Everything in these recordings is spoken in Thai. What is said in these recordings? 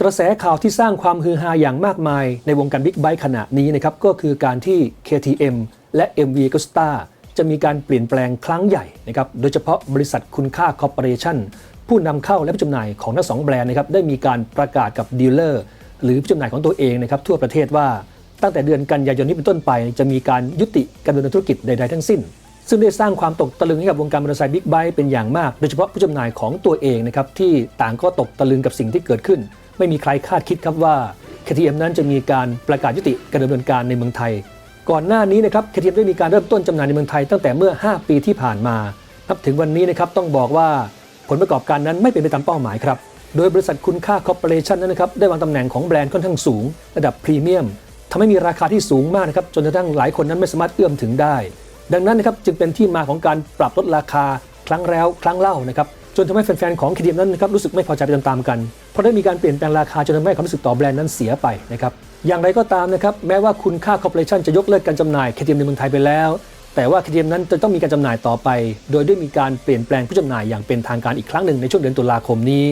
กระแสข่าวที่สร้างความฮือฮาอย่างมากมายในวงการบิ๊กไบค์ขณะนี้นะครับก็คือการที่ KTM และ MV g u s t a จะมีการเปลี่ยนแปลงครั้งใหญ่นะครับโดยเฉพาะบริษัทคุณค่าคอร์ปอเรชั่นผู้นำเข้าและผู้จำหน่ายของทั้งสองแบรนด์นะครับได้มีการประกาศกับดีลเลอร์หรือผู้จำหน่ายของตัวเองนะครับทั่วประเทศว่าตั้งแต่เดือนกันยายนนี้เป็นต้นไป จะมีการยุติการดำเนินธุรกิจใดๆทั้งสิ้น ซึ่งได้สร้างความตกตะลึงให้กับวงการมอเตอร์ไซค์บิ๊กไบค์เป็นอย่างมาก โดยเฉพาะผู้จำหน่ายของตัวเองนะครับที่ต่างก็ตกตะลึงกับสิ่งที่เกิดขึ้น ไม่มีใครคาดคิดครับว่า KTM นั้นจะมีการประกาศยุติการดำเนินการในเมืองไทย ก่อนหน้านี้นะครับ KTM ได้มีการเริ่มต้นจำหน่ายในเมืองไทยตั้งแต่เมื่อ 5 ปีที่ผ่านมานับถึงวันนี้นะครับต้องบอกว่าผลประกอบการนั้นไม่เป็นไปตามเป้าหมายครับโดยบริษัทคุณค่าคอร์ปอเรชันนั้นนะครับได้วางตำแหน่งของแบรนด์ค่อนข้างสูง ระดับพรีเมียมทำให้มีราคาที่สูงมากนะครับจนกระทั่งหลายคนนั้นไม่สามารถเอื้อมถึงได้ ดังนั้นนะครับจึงเป็นที่มาของการปรับลดราคาครั้งแล้วครั้งเล่านะครับจนทำให้แฟนๆของ KTM นั้นนะครับรู้สึกไม่พอใจไปตามๆกัน เพราะได้มีการเปลี่ยนแปลงราคาจนทำให้ความรู้สึกต่อแบรนด์นั้นเสียไปนะครับอย่างไรก็ตามนะครับแม้ว่าคุณค่าคอร์ปอเรชันจะยกเลิกการจำหน่าย KTM ในเมืองไทยไปแล้ว แต่ว่า KTM นั้นจะต้องมีการจำหน่ายต่อไป โดยได้มีการเปลี่ยนแปลงผู้จำหน่ายอย่างเป็นทางการอีกครั้งหนึ่งในช่วงเดือนตุลาคมนี้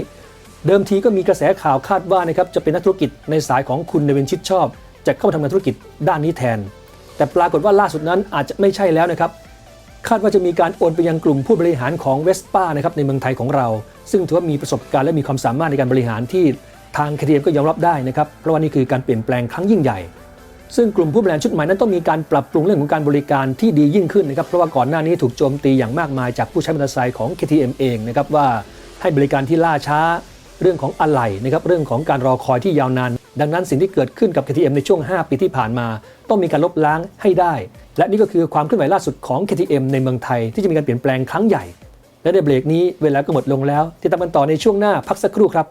เดิมทีก็มีกระแสข่าวคาดว่านะครับจะเป็นนักธุรกิจในสายของคุณเนวินชิดชอบ จะเข้ามาทำงานธุรกิจด้านนี้แทน แต่ปรากฏว่าล่าสุดนั้นอาจจะไม่ใช่แล้วนะครับคาดว่าจะมีการโอนไปยังกลุ่มผู้บริหารของเวสป้านะครับในเมืองไทยของเรา ซึ่งถือว่ามีประสบการณ์และมีความสามารถในการบริหารที่ทาง KTM ก็ยอมรับได้นะครับเพราะว่านี่คือการเปลี่ยนแปลงครั้งยิ่งใหญ่ ซึ่งกลุ่มผู้บริหารชุดใหม่นั้นต้องมีการปรับปรุงเรื่องของการบริการที่ดียิ่งขึ้นนะครับเพราะว่าก่อนหน้านี้ถูกโจมตีอย่างมากมายจากผู้ใช้มอเตอร์ไซค์ของ KTM เองนะครับว่าให้บริการที่ล่าช้า เรื่องของอะไหล่นะครับเรื่องของการรอคอยที่ยาวนาน ดังนั้นสิ่งที่เกิดขึ้นกับ KTM ในช่วง 5 ปีที่ผ่านมา ต้องมีการลบล้างให้ได้ และนี่ก็คือความเคลื่อนไหวล่าสุดของ KTM ในเมืองไทยที่จะมีการเปลี่ยนแปลงครั้งใหญ่ และในเบรกนี้เวลาก็หมดลงแล้วติดตามกันต่อในช่วงหน้าพักสักครู่ครับ